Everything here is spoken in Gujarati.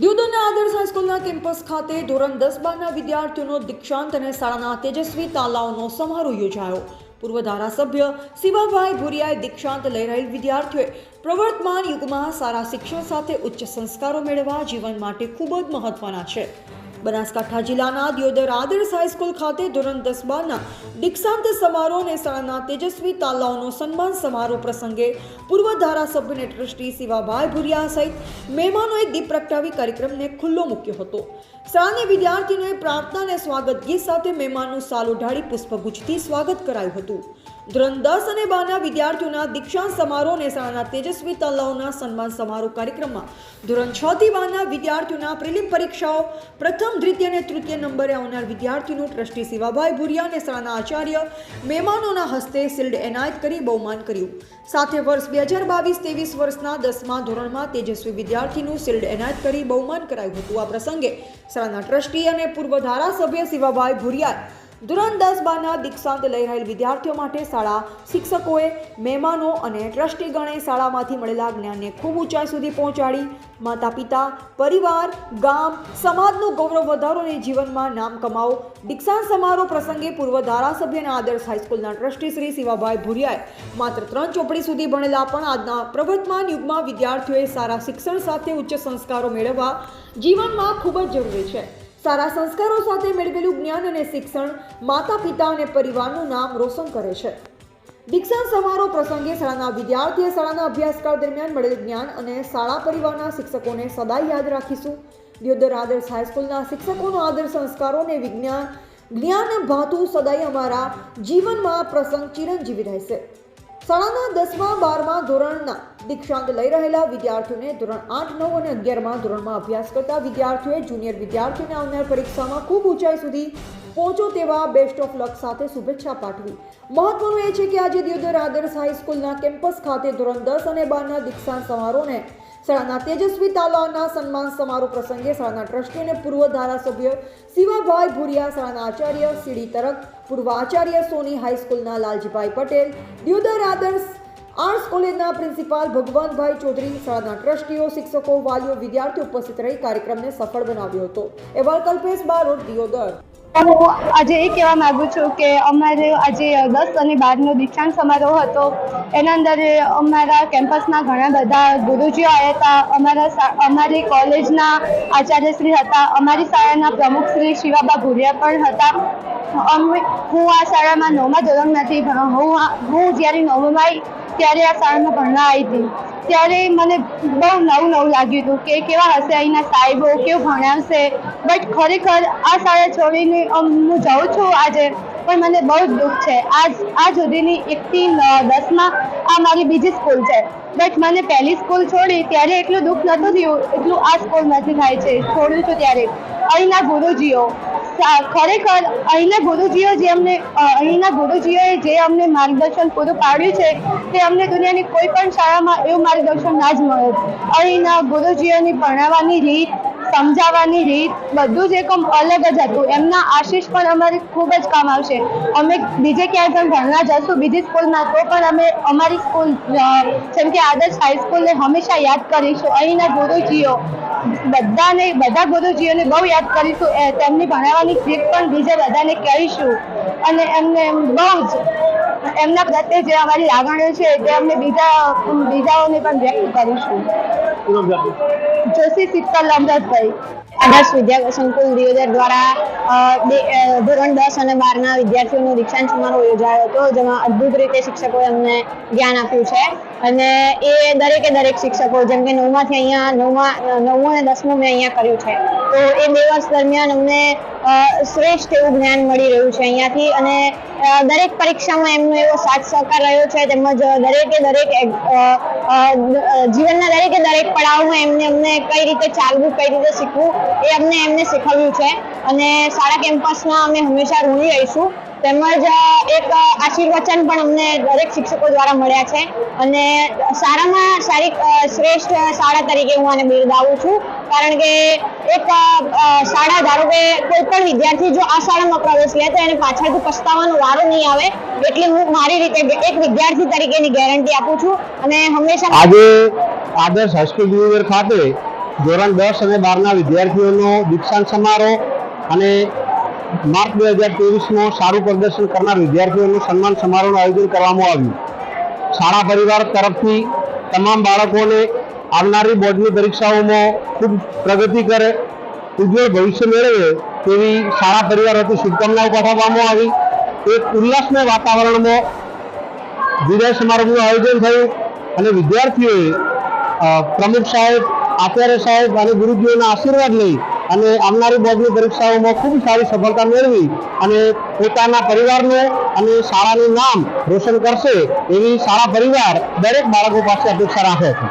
દ્યોદરના આદર્શ હાઈસ્કૂલના કેમ્પસ ખાતે ધોરણ દસ બારના વિદ્યાર્થીઓનો દીક્ષાંત અને શાળાના તેજસ્વી તાલાઓનો સમારોહ યોજાયો. પૂર્વ ધારાસભ્ય શિવાભાઈ ભુરિયાએ દીક્ષાંત લઈ રહેલ વિદ્યાર્થીઓએ પ્રવર્તમાન યુગમાં સારા શિક્ષણ સાથે ઉચ્ચ સંસ્કારો મેળવવા જીવન માટે ખૂબ જ મહત્વના છે. બનાસકાંઠા જિલ્લાના દિયોદર આદર્શ હાઈસ્કૂલ ખાતે ધોરણ દસ બારના દીક્ષાંત સમારોહ અને શાળાના તેજસ્વી તાલાઓનો સન્માન સમારોહ પ્રસંગે પૂર્વ ધારાસભ્ય અને ટ્રસ્ટી શિવાભાઈ ભુરિયા સહિત મહેમાનોએ દીપ પ્રગટાવી કાર્યક્રમને ખુલ્લો મૂક્યો હતો. શાળાની વિદ્યાર્થીઓએ પ્રાર્થના અને સ્વાગત ગીત સાથે મહેમાનનું સાલ ઉઢાડી પુષ્પગુચ્છથી સ્વાગત કરાયું હતું. ધોરણ દસ અને બારના વિદ્યાર્થીઓના દીક્ષાંત સમારોહ અને શાળાના તેજસ્વી તાલાઓના સન્માન સમારોહ કાર્યક્રમમાં ધોરણ છ થી બારના વિદ્યાર્થીઓના પ્રિલિમ પરીક્ષાઓ, પ્રથમ, દ્વિતીય અને તૃતીય નંબરે આવનાર વિદ્યાર્થીઓનું ટ્રસ્ટી શિવાભાઈ ભુરિયા અને શાળાના આચાર્ય મહેમાનોના હસ્તે શિલ્ડ એનાયત કરી બહુમાન કર્યું. સાથે વર્ષ બે હજાર બાવીસ ત્રેવીસ વર્ષના દસમા ધોરણમાં તેજસ્વી વિદ્યાર્થીનું શિલ્ડ એનાયત કરી બહુમાન કરાયું હતું. આ પ્રસંગે શાળાના ટ્રસ્ટી અને પૂર્વ ધારાસભ્ય શિવાભાઈ ભુરિયાએ ધોરણ દસ બારના દીક્ષાંત લઈ રહેલ વિદ્યાર્થીઓ માટે શાળા શિક્ષકોએ મહેમાનો અને ટ્રસ્ટીગણે શાળામાંથી મળેલા જ્ઞાનને ખૂબ ઊંચાઈ સુધી પહોંચાડી. માતા પિતા પરિવાર, ગામ, સમાજનું ગૌરવ વધારો અને જીવનમાં નામ કમાવો. દીક્ષાંત સમારોહ પ્રસંગે પૂર્વ ધારાસભ્ય અને આદર્શ હાઈસ્કૂલના ટ્રસ્ટી શ્રી શિવાભાઈ ભુરિયાએ માત્ર ત્રણ ચોપડી સુધી ભણેલા પણ આજના પ્રવર્તમાન યુગમાં વિદ્યાર્થીઓએ સારા શિક્ષણ સાથે ઉચ્ચ સંસ્કારો મેળવવા જીવનમાં ખૂબ જ જરૂરી છે. સારા સંસ્કારો સાથે મેળવેલું જ્ઞાન અને શિક્ષણ માતા, પિતા અને પરિવારનું નામ રોશન કરે છે. દીક્ષાંત સમારોહ પ્રસંગે શાળાના વિદ્યાર્થીએ શાળાના અભ્યાસકાળ દરમિયાન મળેલ જ્ઞાન અને શાળા પરિવારના શિક્ષકોને સદાય યાદ રાખીશું. દિયોદર આદર્શ હાઈસ્કૂલના શિક્ષકોનો આદર સંસ્કારો અને વિજ્ઞાન, જ્ઞાન ભાતું સદાય અમારા જીવનમાં પ્રસંગ ચિરંજીવી રહેશે. શાળાના દસમા, બારમા ધોરણના દીક્ષાંત લઈ રહેલા વિદ્યાર્થીઓને ધોરણ આઠ, નવ અને અગિયારમાં ધોરણમાં અભ્યાસ કરતા વિદ્યાર્થીઓએ જુનિયર વિદ્યાર્થીઓને આવનાર પરીક્ષામાં ખૂબ ઊંચાઈ સુધી પહોંચો તેવા બેસ્ટ ઓફ લક સાથે શુભેચ્છા પાઠવી. મહત્વનું એ છે કે આજે દિયોદર આદર્શ હાઈસ્કૂલના કેમ્પસ ખાતે ધોરણ દસ અને બારના દીક્ષાંત સમારોહને શાળાના તેજસ્વી તાલાઓના સન્માન સમારોહ પ્રસંગે શાળાના ટ્રસ્ટી અને પૂર્વ ધારાસભ્ય શિવાભાઈ ભુરિયા, શાળાના આચાર્ય સીડી તરક, પૂર્વ આચાર્ય સોની હાઈસ્કૂલના લાલજીભાઈ પટેલ, દ્યોદર આદર્શ આર્ટ્સ કોલેજના પ્રિન્સિપાલ ભગવાનભાઈ ચૌધરી, શાળાના ટ્રસ્ટીઓ, શિક્ષકો, વાલીઓ, વિદ્યાર્થીઓ ઉપસ્થિત રહી કાર્યક્રમને સફળ બનાવ્યો હતો. એવા કલ્પેશ બારોટ, દિયોદર. હું આજે એ કહેવા માંગુ છું કે અમારે આજે દસ અને બારનો દીક્ષાંત સમારોહ હતો. એના અંદર અમારા કેમ્પસના ઘણા બધા ગુરુજીઓ આવ્યા હતા. અમારા અમારી કોલેજના આચાર્યશ્રી હતા. અમારી શાળાના પ્રમુખ શ્રી શિવાબા ભુરિયા પણ હતા. હું આ શાળામાં નવમા ધોરણમાંથી નથી હું હું જ્યારે નવમાં આવી ત્યારે આ શાળામાં ભણવા આવી હતી. ત્યારે મને બહુ નવું નવું લાગ્યું હતું કે કેવા હશે અહીંના સાહેબો, કેવું ભણાવશે. બટ ખરેખર આ શાળા છોડીને હું જાઉં છું આજે, પણ મને બહુ જ દુઃખ છે. આજ આ સુધીની એકથી દસમાં આ મારી બીજી સ્કૂલ છે. બટ મને પહેલી સ્કૂલ છોડી ત્યારે એટલું દુઃખ નહોતું થયું, એટલું આ સ્કૂલમાંથી થાય છે. છોડ્યું છું ત્યારે. અહીંના ગુરુજીઓ ખરેખર અહીંના ગુરુજીઓ જે અમને અહીંના ગુરુજીઓએ જે અમને માર્ગદર્શન પૂરું પાડ્યું છે, તે અમને દુનિયાની કોઈ પણ શાળામાં એવું માર્ગદર્શન ના જ મળે. અહીંના ગુરુજીઓની ભણાવવાની રીત સમજાવવાની રીત બધું જ એકમ અલગ જ હતું. એમના આશીષ પણ અમારે ખૂબ જ કામ આવશે. અમે બીજે ક્યાંય પણ ભણવા જશું, બીજી સ્કૂલમાં, તો પણ અમે અમારી સ્કૂલ જેમ કે આદર્શ હાઈસ્કૂલને હંમેશા યાદ કરીશું. અહીંના ગુરુજીઓ, બધાને, બધા ગુરુજીઓને બહુ યાદ કરીશું. તેમની ભણાવવાની ટ્રીક પણ બીજે બધાને કહીશું. અને એમને એમ બહુ જ એમના પ્રત્યે જે અમારી લાગણીઓ છે તે અમને બીજા, બીજાઓને પણ વ્યક્ત કરીશું જોશી શીતલ અમૃતભાઈ આદર્શ વિદ્યા સંકુલ દિયોદર દ્વારા ધોરણ દસ અને બારના વિદ્યાર્થીઓનો દીક્ષાંત સમારોહ યોજાયો હતો, જેમાં અદ્ભુત રીતે શિક્ષકોએ અમને જ્ઞાન આપ્યું છે. અને એ દરેકે દરેક શિક્ષકો, જેમ કે નવમાંથી અહીંયા નવમાં નવમું અને દસમું મેં અહીંયા કર્યું છે. તો એ વર્ષ દરમિયાન અમને શ્રેષ્ઠ એવું જ્ઞાન મળી રહ્યું છે અહીંયાથી. અને દરેક પરીક્ષામાં એમનો એવો સાથ સહકાર રહ્યો છે. તેમજ દરેકે દરેક જીવનના દરેકે દરેક પડાવમાં એમને, અમને કઈ રીતે ચાલવું, કઈ રીતે શીખવું એ અમને એમને શીખવ્યું છે. અને શાળા કેમ્પસમાં અમે હંમેશા ઋણી રહીશું. તેમજ એક આશીર્વચન પણ અમને દરેક શિક્ષકો દ્વારા મળ્યા છે. અને શાળામાં સારી શ્રેષ્ઠ શાળા તરીકે હું આને બિરદાવું છું. કારણ કે એક શાળા ધારો કે કોઈ પણ વિદ્યાર્થી જો આ શાળામાં પ્રવેશ લે તો એને પાછળથી પસ્તાવાનો વારો નહીં આવે એટલે હું મારી રીતે એક વિદ્યાર્થી તરીકેની ગેરંટી આપું છું. અને હંમેશા આજે આદર્શ હાઈસ્કૂલ દિયોદર ખાતે ધોરણ દસ અને બારના વિદ્યાર્થીઓનો દીક્ષાંત સમારોહ અને માર્ચ બે હજાર ત્રેવીસમાં સારું પ્રદર્શન કરનાર વિદ્યાર્થીઓનું સન્માન સમારોહનું આયોજન કરવામાં આવ્યું. શાળા પરિવાર તરફથી તમામ બાળકોને આવનારી બોર્ડની પરીક્ષાઓમાં ખૂબ પ્રગતિ કરે, ઉજ્જવળ ભવિષ્ય મેળવે તેવી શાળા પરિવાર વતી શુભકામનાઓ પાઠવવામાં આવી. એક ઉલ્લાસમય વાતાવરણમાં વિદાય સમારોહનું આયોજન થયું અને વિદ્યાર્થીઓએ પ્રમુખ સાહેબ, આચાર્ય સાહેબ અને ગુરુજીઓના આશીર્વાદ લઈ અને આવનારી બોર્ડની પરીક્ષાઓમાં ખૂબ સારી સફળતા મેળવી અને પોતાના પરિવારનું અને શાળાનું નામ રોશન કરશે એવી શાળા પરિવાર દરેક બાળકો પાસે અપેક્ષા રાખે છે.